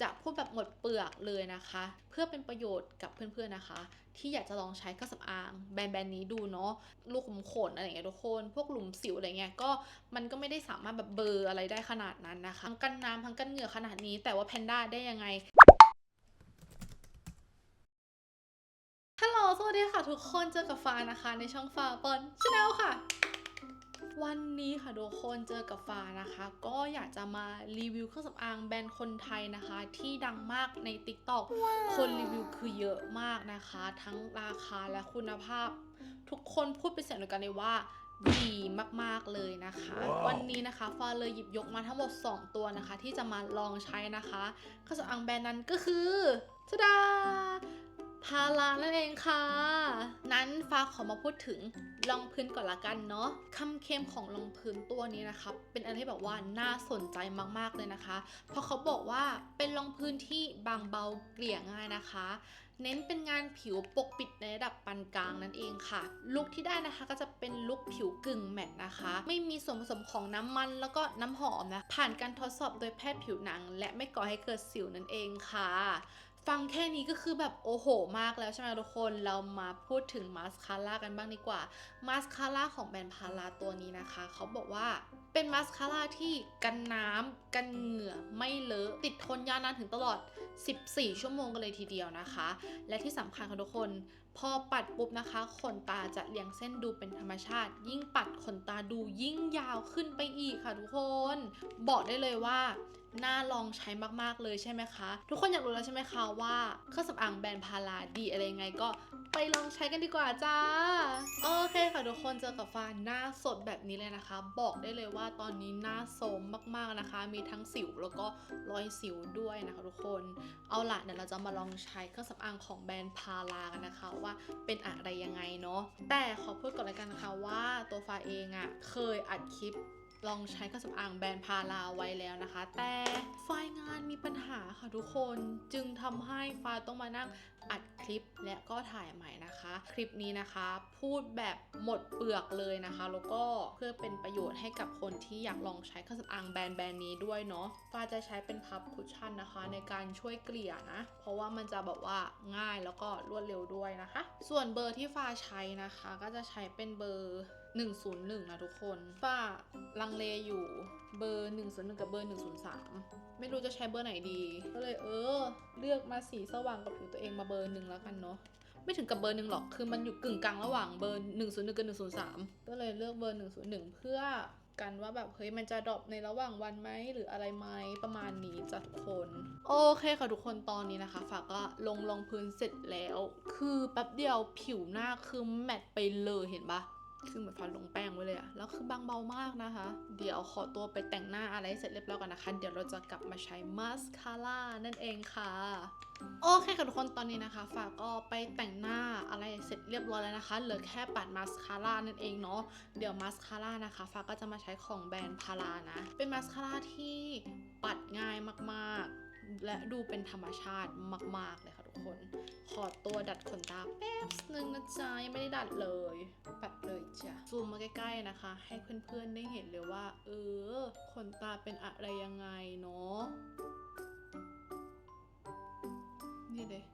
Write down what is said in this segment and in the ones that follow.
จะพูดแบบหมดเปลือกเลยนะคะ เพื่อเป็นประโยชน์กับเพื่อนๆนะคะ ที่อยากจะลองใช้เครื่องสำอางแบรนด์นี้ดูเนาะลูกขุมขนอะไรอย่างเงี้ยทุกคน พวกหลุมสิวอะไรเงี้ยก็มันก็ไม่ได้สามารถแบบเบอร์อะไรได้ขนาดนั้นนะคะทั้งกันน้ำทั้งกันเหงื่อขนาดนี้ แต่ว่าแพนด้าได้ยังไงฮัลโหลสวัสดีค่ะทุกคนเจอกับฟ้านะคะ ในช่องฟ้าปอนชาแนลค่ะ วันนี้ค่ะทุกคนเจอกับฟ้านะคะ ก็อยากจะมารีวิวเครื่องสำอางแบรนด์คนไทยนะคะ ที่ดังมากใน TikTok คนรีวิวคือเยอะมากนะคะ ทั้งราคาและคุณภาพ ทุกคนพูดเป็นเสียงเดียวกันเลยว่าดีมากๆเลยนะคะว้าววันนี้นะคะฟ้าเลยหยิบยกมาทั้งหมด 2 ตัวนะคะ ที่จะมาลองใช้นะคะเครื่องสำอางแบรนด์นั้นก็คือทะดา พารานั่นเองค่ะ นั้นฟ้าขอมาพูดถึงรองพื้นก่อนละกันเนาะคำเคลมของรองพื้นตัวนี้นะคะเป็นอะไรที่แบบว่าน่าสนใจมากๆเลยนะคะ เพราะเขาบอกว่าเป็นรองพื้นที่บางเบาเกลี่ยง่ายนะคะ เน้นเป็นงานผิวปกปิดในระดับปานกลางนั่นเองค่ะ ลุคที่ได้นะคะก็จะเป็นลุคผิวกึ่งแมตต์นะคะ ไม่มีส่วนผสมของน้ำมันแล้วก็น้ำหอมนะผ่านการทดสอบโดยแพทย์ผิวหนัง และไม่ก่อให้เกิดสิวนั่นเองค่ะ ฟังแค่นี้ก็คือแบบโอ้โหมากแล้วใช่ไหมทุกคนเรามาพูดถึงมาสคาร่ากันบ้างดีกว่ามาสคาร่าของแบรนด์พาราตัวนี้นะคะ เขาบอกว่าเป็นมาสคาร่าที่กันน้ำกันเหงื่อไม่เลอะติดทนยาวนานถึงตลอด 14 ชั่วโมงกันเลยทีเดียวนะคะ และที่สำคัญค่ะทุกคน พอปัดปุ๊บนะคะขนตาจะเรียงเส้นดูเป็นธรรมชาติ ยิ่งปัดขนตาดูยิ่งยาวขึ้นไปอีกค่ะทุกคน บอกได้เลยว่า น่าลองใช้มากๆเลยใช่ไหมคะ ทุกคนอยากรู้แล้วใช่ไหมคะว่าเครื่องสำอางแบรนด์พาราดีอะไรยังไงก็ไปลองใช้กันดีกว่าจ้า โอเคค่ะทุกคนเจอกับฟานหน้าสดแบบนี้เลยนะคะ บอกได้เลยว่าตอนนี้หน้าโสมมากๆนะคะ มีทั้งสิวแล้วก็รอยสิวด้วยนะคะทุกคน เอาล่ะเดี๋ยวเราจะมาลองใช้เครื่องสำอางของแบรนด์พารากันนะคะว่าเป็นอะไรยังไงเนาะแต่ขอพูดก่อนเลยกันนะคะว่าตัวฟ้าเองอะ่ะเคยอัดคลิป ลองใช้เครื่องสำอางแบรนด์พาราไว้แล้วนะคะ แต่ไฟล์งานมีปัญหาค่ะทุกคนจึงทำให้ฟ้าต้องมานั่งอัดคลิปและก็ถ่ายใหม่นะคะ คลิปนี้นะคะ พูดแบบหมดเปลือกเลยนะคะ แล้วก็เพื่อเป็นประโยชน์ให้กับคนที่อยากลองใช้เครื่องสำอางแบรนด์แบรนด์นี้ด้วยเนาะฟ้าจะใช้เป็นพับคุชชั่นนะคะ ในการช่วยเกลี่ยนะ เพราะว่ามันจะแบบว่าง่ายแล้วก็รวดเร็วด้วยนะคะ ส่วนเบอร์ที่ฟ้าใช้นะคะ ก็จะใช้เป็นเบอร์ 101 นะทุกคนฝ้าลังเลอยู่เบอร์ 101 กับเบอร์ 103 ไม่รู้จะใช้เบอร์ไหนดี ก็เลยเออ เลือกมาสีสว่างกับผิวตัวเองมาเบอร์หนึ่งแล้วกันเนาะไม่ถึงกับเบอร์หนึ่งหรอก คือมันอยู่กึ่งกลางระหว่างเบอร์ 101 กับ 103 ก็เลยเลือกเบอร์ 101 เพื่อกันว่าแบบเฮ้ยมันจะดรอปในระหว่างวันไหมหรืออะไรไหมประมาณนี้จ้ะทุกคน โอเคค่ะทุกคนตอนนี้นะคะฝากก็ลงรองพื้นเสร็จแล้ว คือแป๊บเดียวผิวหน้าคือแมตต์ไปเลยเห็นปะ คือเหมือนฟันลงแป้งไว้เลยอะแล้วคือบางเบามากนะคะ เดี๋ยวขอตัวไปแต่งหน้าอะไรให้เสร็จเรียบร้อยกันนะคะ เดี๋ยวเราจะกลับมาใช้มาสคาร่านั่นเองค่ะ โอเคค่ะทุกคนตอนนี้นะคะฝากก็ไปแต่งหน้าอะไรเสร็จเรียบร้อยแล้วนะคะ เหลือแค่ปัดมาสคาร่านั่นเองเนาะ เดี๋ยวมาสคาร่านะคะฝากก็จะมาใช้ของแบรนด์พารานะ เป็นมาสคาร่าที่ปัดง่ายมากๆ และดูเป็นธรรมชาติมาก ๆเลย คนขอตัวดัดขนตาแป๊บนึงนะจ๊ะยังไม่ได้ดัดเลย ปัดเลยจ้ะซูมมาใกล้ๆนะคะ ให้เพื่อนๆได้เห็นเลยว่า เออ ขนตาเป็นอะไรยังไงเนาะนี่เลย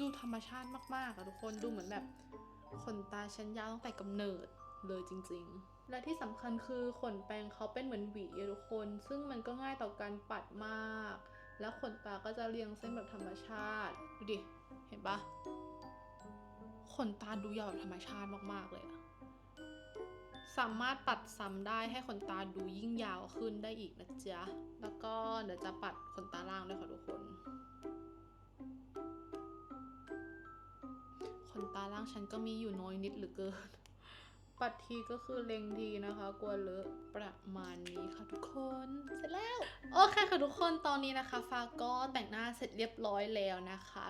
ดูธรรมชาติมากๆอะทุกคนดูเหมือนแบบขนตาชั้นยาวตั้งแต่กำเนิดเลยจริง ๆ และที่สำคัญคือขนแปรงเขาเป็นเหมือนหวีอะทุกคน ซึ่งมันก็ง่ายต่อการปัดมาก แล้วขนตาก็จะเรียงเส้นแบบธรรมชาติ ดูดิ เห็นปะขนตาดูยาวแบบธรรมชาติมากๆเลยอะสามารถปัดซ้ำได้ให้ขนตาดูยิ่งยาวขึ้นได้อีกนะจ๊ะ แล้วก็เดี๋ยวจะปัดขนตาล่างด้วยค่ะทุกคน ขนตาล่างฉันก็มีอยู่น้อยนิดเหลือเกิน ปัดทีก็คือเล็งทีนะคะ กลัวเลอะประมาณนี้ค่ะทุกคน เสร็จแล้ว โอเคค่ะทุกคนตอนนี้นะคะ ฟ้าก็แต่งหน้าเสร็จเรียบร้อยแล้วนะคะ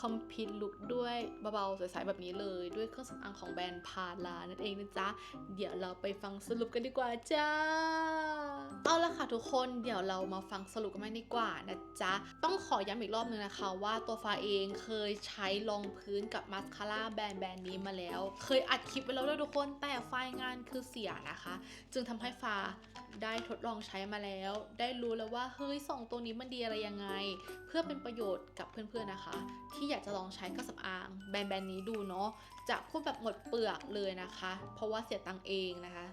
คอมพิวลุกด้วยเบาๆใสๆแบบนี้เลย ด้วยเครื่องสำอางของแบรนด์พาลานั่นเองนะจ๊ะ เดี๋ยวเราไปฟังสรุปกันดีกว่าจ้า เอาละค่ะทุกคนเดี๋ยวเรามาฟังสรุปกันดีกว่านะจ๊ะ ต้องขอย้ำอีกรอบนึงนะคะ ว่าตัวฟ้าเองเคยใช้รองพื้นกับมาสคาร่าแบรนด์แบรนด์นี้มาแล้ว เคยอัดคลิปไว้แล้วด้วยทุกคนแแต่ไฟล์งานคือเสียนะคะ จึงทำให้ฟ้าได้ทดลองใช้มาแล้ว ได้รู้แล้วว่าเฮ้ยสองตัวนี้มันดีอะไรยังไง เพื่อเป็นประโยชน์กับเพื่อนๆนะคะ ที่อยากจะลองใช้เครื่องสำอางแบรนด์นี้ดูเนาะจะพูดแบบหมดเปลือกเลยนะคะ เพราะว่าเสียตังเองนะคะ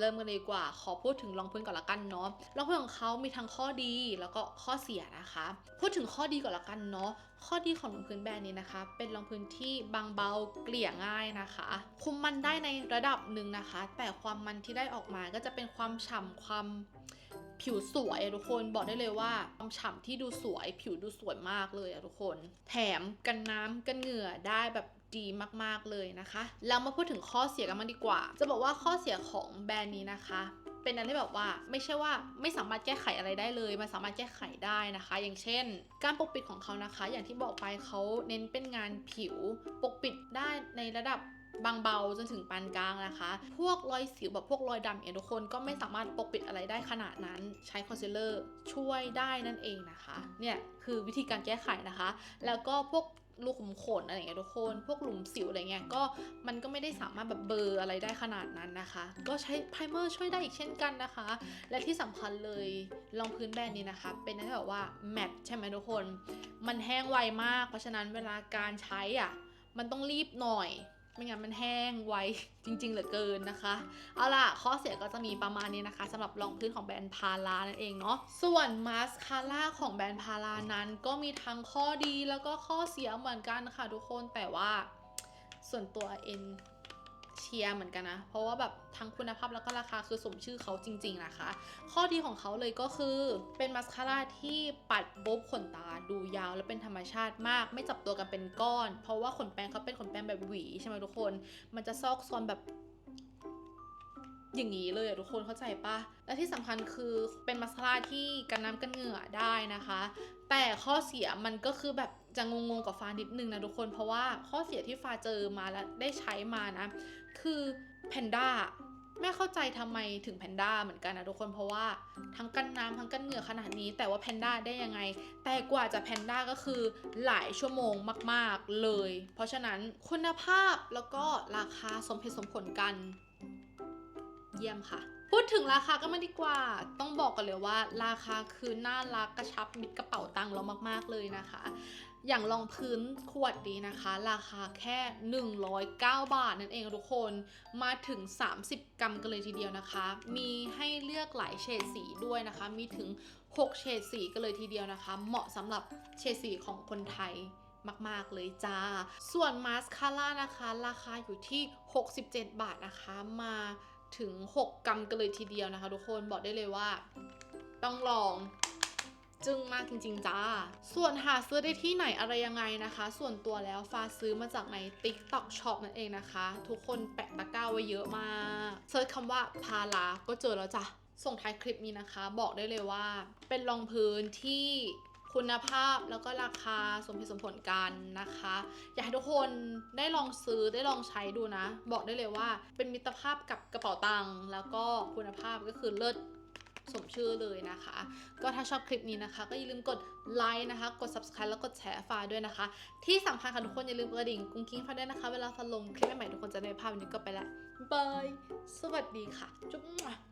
เริ่มกันเลยดีกว่า ขอพูดถึงรองพื้นก่อนละกันเนาะรองพื้นของเขามีทั้งข้อดีแล้วก็ข้อเสียนะคะ พูดถึงข้อดีก่อนละกันเนาะข้อดีของรองพื้นแบรนด์นี้นะคะ เป็นรองพื้นที่บางเบาเกลี่ยง่ายนะคะ คุมมันได้ในระดับหนึ่งนะคะ แต่ความมันที่ได้ออกมาก็จะเป็นความฉ่ำความผิวสวยทุกคนบอกได้เลยว่าความฉ่ำที่ดูสวย ผิวดูสวยมากเลยอะทุกคน แถมกันน้ำกันเหงื่อได้แบบ ดีมากๆเลยนะคะ แล้วมาพูดถึงข้อเสียกันมางดีกว่า จะบอกว่าข้อเสียของแบรนด์นี้นะคะ เป็นอันที่แบบว่าไม่ใช่ว่าไม่สามารถแก้ไขอะไรได้เลย มันสามารถแก้ไขได้นะคะ อย่างเช่น การปกปิดของเขานะคะ อย่างที่บอกไปเขาเน้นเป็นงานผิว ปกปิดได้ในระดับบางเบาจนถึงปานกลางนะคะ พวกรอยสิวแบบพวกรอยดำเนี่ยทุกคนก็ไม่สามารถปกปิดอะไรได้ขนาดนั้น ใช้คอนซีลเลอร์ช่วยได้นั่นเองนะคะ เนี่ยคือวิธีการแก้ไขนะคะ แล้วก็พวก ลูกขุมขนอะไรเงี้ยทุกคน พวกหลุมสิวอะไรเงี้ยก็มันก็ไม่ได้สามารถแบบเบลอร์อะไรได้ขนาดนั้นนะคะ ก็ใช้ไพรเมอร์ช่วยได้อีกเช่นกันนะคะ และที่สำคัญเลยรองพื้นแบรนด์นี้นะคะ เป็นนั่นแบบว่าแมตใช่ไหมทุกคน มันแห้งไวมาก เพราะฉะนั้นเวลาการใช้อะมันต้องรีบหน่อย ไม่งั้นมันแห้งไวจริง ๆ เหลือเกินนะคะ เอาล่ะ ข้อเสียก็จะมีประมาณนี้นะคะสำหรับรองพื้นของแบรนด์พารานั่นเองเนาะส่วนมาสคาร่าของแบรนด์พารานั้นก็มีทั้งข้อดีแล้วก็ข้อเสียเหมือนกันค่ะทุกคนแต่ว่าส่วนตัวเอ็น เชียร์เหมือนกันนะ เพราะว่าแบบทั้งคุณภาพแล้วก็ราคาคือสมชื่อเขาจริง ๆ นะคะ ข้อดีของเขาเลยก็คือเป็นมาสคาร่าที่ปัดบุ๊บขนตาดูยาวและเป็นธรรมชาติมาก ไม่จับตัวกันเป็นก้อน เพราะว่าขนแปรงเขาเป็นขนแปรงแบบหวีใช่ไหมทุกคน มันจะซอกซอนแบบอย่างนี้เลยทุกคนเข้าใจปะและที่สำคัญคือเป็นมาสคาร่าที่กันน้ำกันเหงื่อได้นะคะ แต่ข้อเสียมันก็คือแบบ จะงงๆกับฟ้านิดนึงนะทุกคน เพราะว่าข้อเสียที่ฟ้าเจอมาแล้วได้ใช้มานะ คือแพนด้าไม่เข้าใจทำไมถึงแพนด้าเหมือนกันนะทุกคนเพราะว่าทั้งกันน้ำทั้งกันเหงื่อขนาดนี้ แต่ว่าแพนด้าได้ยังไง แต่กว่าจะแพนด้าก็คือหลายชั่วโมงมาก ๆเลย เพราะฉะนั้นคุณภาพแล้วก็ราคาสมเหตุสมผลกัน เยี่ยมค่ะ พูดถึงราคาก็ไมาดีกว่า ต้องบอกกันเลยว่า ราคาคือน่ารักกระชับมิดกระเป๋าตังค์เรามากๆเลยนะคะ อย่างรองพื้นขวดนี้นะคะ ราคาแค่ 109 บาทนั่นเองทุกคนมาถึง 30 กรัมกันเลยทีเดียวนะคะ มีให้เลือกหลายเฉดสีด้วยนะคะ มีถึง 6 เฉดสีกันเลยทีเดียวนะคะ เหมาะสำหรับเฉดสีของคนไทยมาก ๆ เลยจ้า ส่วนมาสคาร่านะคะ ราคาอยู่ที่ 67 บาทนะคะ มาถึง 6 กรัมกันเลยทีเดียวนะคะ ทุกคนบอกได้เลยว่า ต้องลอง จึ้งมากจริง ๆ จ้า ส่วนหาซื้อได้ที่ไหนอะไรยังไงนะคะ ส่วนตัวแล้วฟ้าซื้อมาจากใน TikTok Shop นั่นเองนะคะ ทุกคนแปะตะกร้าไว้เยอะมากเซิร์ชคำว่าพาราก็เจอแล้วจ้ะ ส่งท้ายคลิปนี้นะคะ บอกได้เลยว่า เป็นรองพื้นที่คุณภาพแล้วก็ราคาสมเหตุสมผลกันนะคะ อยากให้ทุกคนได้ลองซื้อได้ลองใช้ดูนะ บอกได้เลยว่าเป็นมิตรภาพกับกระเป๋าตังค์แล้วก็คุณภาพก็คือเลิศ สมชื่อเลยนะคะ ก็ถ้าชอบคลิปนี้นะคะ ก็อย่าลืมกดไลค์นะคะ กด subscribe แล้วกดแชร์ฟ้าด้วยนะคะ ที่สำคัญค่ะทุกคนอย่าลืมกดกระดิ่งกุ้งกิ้งฟ้าด้วยนะคะ เวลาฟ้าลงคลิปใหม่ๆทุกคนจะได้ภาพนี้ก็ไปแล้วบาย สวัสดีค่ะ จุ๊บ